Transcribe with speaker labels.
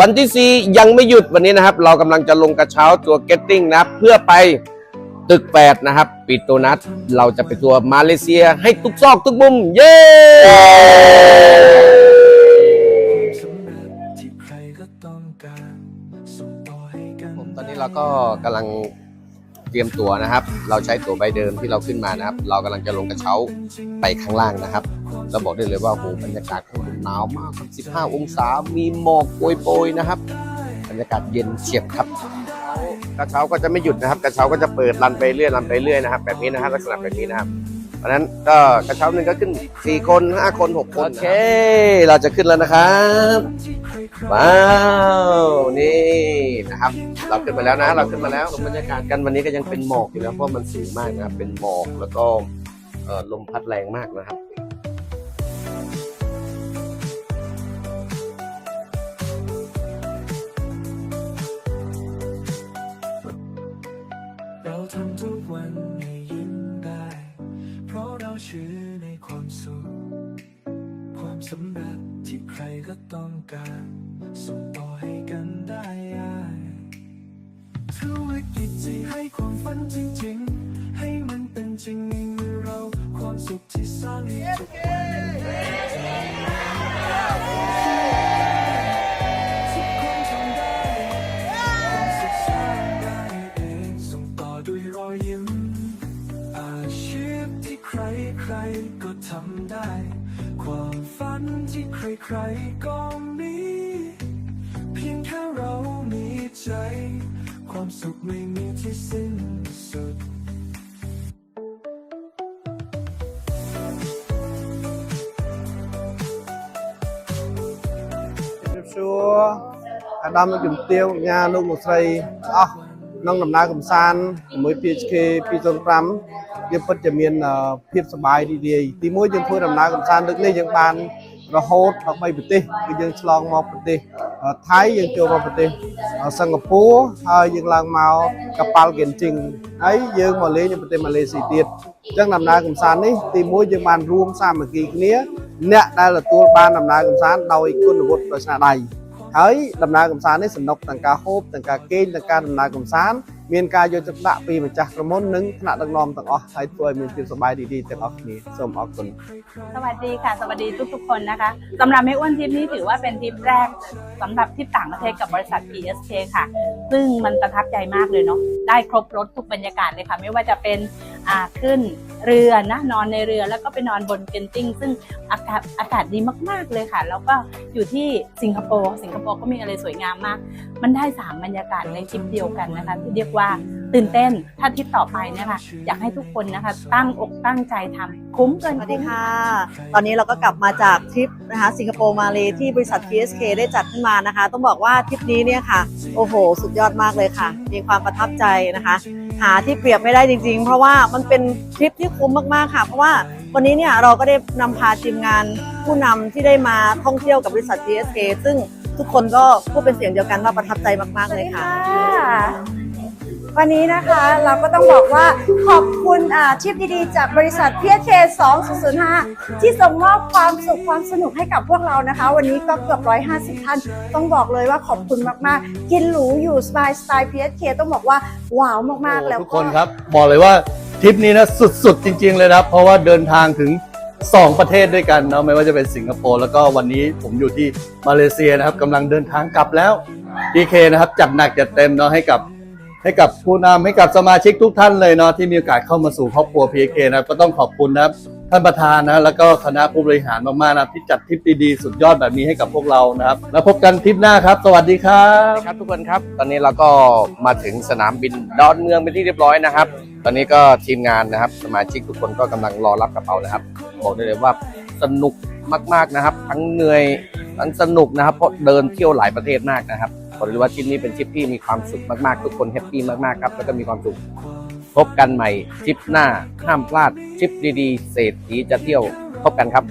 Speaker 1: วันที่ 4 ยังไม่หยุดวันนี้นะครับ เรากำลังจะลงกระเช้าตัว Getting นะครับ เพื่อไปตึก 8 นะครับ ปิโตนัสเราจะไปตัวมาเลเซียให้ทุกซอกทุกมุม เย้
Speaker 2: สำเร็จที่ใครก็ต้องการส่งต่อให้กัน
Speaker 1: ผมตอนนี้เราก็กำลังเตรียมตัวนะครับ เราใช้ตั๋วใบเดิมที่เราขึ้นมานะครับ เรากำลังจะลงกระเช้าไปข้างล่างนะครับ เราบอกได้เลยว่าโหบรรยากาศของมันหนาวมากครับ15 องศา มีหมอกโปรยๆนะครับ บรรยากาศเย็นเฉียบครับ กระเช้าก็จะไม่หยุดนะครับ กระเช้าก็จะเปิดรันไปเรื่อยรันไปเรื่อยนะครับ แบบนี้นะครับลักษณะแบบนี้นะครับเพราะฉะนั้นก็กระเช้าหนึ่งก็ขึ้น 4 คน 5 คน 6 คนโอเค เราจะขึ้นแล้วนะครับว้าวนี่นะครับ เราขึ้นมาแล้วนะ เราขึ้นมาแล้วชมบรรยากาศกันวันนี้ก็ยังเป็นหมอกอยู่นะเพราะมันสูงมากนะครับเป็นหมอกแล้วก็เอ่อลมพัดแรงมากนะครับ
Speaker 2: ทำทุกวันให้ยิ้มได้ เพราะเราเชื่อในความสุข ความสำเร็จที่ใครก็ต้องการ ส่งต่อให้กันได้ธุรกิจที่ให้ความฝันจริงๆ ให้มันเป็นจริงในมือเรา ความสุขที่สร้างให้ทุกวัน ใครใครๆก็ทำได้ ความฝันที่ใครใครๆก็มี เพียงแค่เรามีใจ ความสุขไม่มีที่สิ้นสุด
Speaker 3: ជំរាបសួរអាដាមនិងជំទាវកញ្ញាលោកលោកស្រីអស់ ក្នុងដំណើរកំសាន្តជាមួយ PHK 205យើងពិតជាមានអឺភាពសប្បាយរីករាយទីមួយយើងធ្វើដំណើរកំសាន្តលើកនេះយើងបានរហូតដល់3ប្រទេសគឺយើងឆ្លងមកប្រទេសអឺថៃយើងចូលមកប្រទេសអឺសិង្ហបុរីហើយយើងឡើងមកកប៉ាល់កេនជីងហើយយើងមកលេងនៅប្រទេសម៉ាឡេស៊ីទៀតអញ្ចឹងដំណើរកំសាន្តនេះទីមួយយើងបានរួមសាមគ្គីគ្នាអ្នកដែលទទួលបានដំណើរកំសាន្តដោយគុណវុឌ្ឍិដោយស្នាដៃ ហើយដំណើរកំសាន្តនេះសំណុកទាំងការហូបទាំងការគេងទាំងការដំណើរកំសាន្តមានការយកចិត្តដាក់ពីម្ចាស់ក្រុមហ៊ុននិងថ្នាក់ដឹកនាំទាំងអស់ហើយធ្វើឲ្យមានភាពសុបាយរីៗទាំងអស់គ្នាសូម
Speaker 4: สวัสดีค่ะ สวัสดีทุกๆคนนะคะสำหรับเมอ้วนทริปนี้ถือว่าเป็นทริปแรกสำหรับทริปต่างประเทศกับบริษัท PSK ค่ะ ซึ่งมันประทับใจมากเลยเนาะได้ครบรถทุกบรรยากาศเลยค่ะ ไม่ว่าจะเป็น ขึ้นเรือนะนอนในเรือแล้วก็ไปนอนบนเกนติ้งซึ่งอากาศอากาศดีมาก ๆ เลยค่ะ แล้วก็อยู่ที่สิงคโปร์สิงคโปร์ก็มีอะไรสวยงามมาก มันได้สามบรรยากาศในทริปเดียวกันนะคะที่เรียกว่าตื่นเต้นถ้าทริปต่อไปเนะคะอยากให้ทุกคนนะคะ ตั้งอกตั้งใจทำคุ้มเกิน
Speaker 5: สวัสดี
Speaker 4: ค่ะ
Speaker 5: ตอนนี้เราก็กลับมาจากทริปนะคะสิงคโปร์มาเลยที่บริษัท PSK ได้จัดขึ้นมานะคะ ต้องบอกว่าทริปนี้เนี่ยค่ะ โอ้โห สุดยอดมากเลยค่ะ มีความประทับใจนะคะ หาที่เปรียบไม่ได้จริง ๆ เพราะว่ามันเป็นทริปที่คุ้มมากๆค่ะ เพราะว่าวันนี้เนี่ยเราก็ได้นำพาทีมงานผู้นำที่ได้มาท่องเที่ยวกับบริษัท GSK ซึ่งทุกคนก็พูดเป็นเสียงเดียวกันว่าประทับใจมากๆเลยค่ะ
Speaker 6: วันนี้นะคะเราก็ต้องบอกว่าขอบคุณอาทิปดีๆ จากบริษัท PSK 2005ที่ส่งมอบความสุขความสนุกให้กับพวกเรานะคะ วันนี้ก็เกือบ150ท่าน ต้องบอกเลยว่าขอบคุณมากๆ กินหรูอยู่สบายสไตล์ PSK ต้องบอกว่าว้าวมากๆแล้ว
Speaker 7: ทุกคนครับ บอกเลยว่าทริปนี้นะสุดๆ จริง ๆเลยนะครับเพราะว่าเดินทางถึง2ประเทศด้วยกันเนาะไม่ว่าจะเป็นสิงคโปร์แล้วก็วันนี้ผมอยู่ที่มาเลเซียนะครับกำลังเดินทางกลับแล้วพีเคนะครับจัดหนักจัดเต็มเนาะให้กับ ให้กับผู้นำให้กับสมาชิกทุกท่านเลยเนาะที่มีโอกาสเข้ามาสู่ครอบครัวพีเคนะก็ต้องขอบคุณนะครับท่านประธานนะแล้วก็คณะผู้บริหารมากๆนะที่จัดทริปดีๆสุดยอดแบบนี้ให้กับพวกเรานะครับ แล้วพบกันทริปหน้าครับ สวัสดีครับ
Speaker 1: ครับทุกคนครับ ตอนนี้เราก็มาถึงสนามบินดอนเมืองเป็นที่เรียบร้อยนะครับ ตอนนี้ก็ทีมงานนะครับ สมาชิกทุกคนก็กำลังรอรับกระเป๋านะครับบอกได้เลยว่าสนุกมากๆนะครับ ทั้งเหนื่อยทั้งสนุกนะครับ เพราะเดินเที่ยวหลายประเทศมากนะครับ บอรู้ว่าทริปนี้เป็นทริปที่มีความสุขมากๆ ทุกคนแฮปปี้มากๆครับ แล้วก็มีความสุข พบกันใหม่ทริปหน้าห้ามพลาดทริปดีๆ เศรษฐีจะเที่ยวพบกันครับ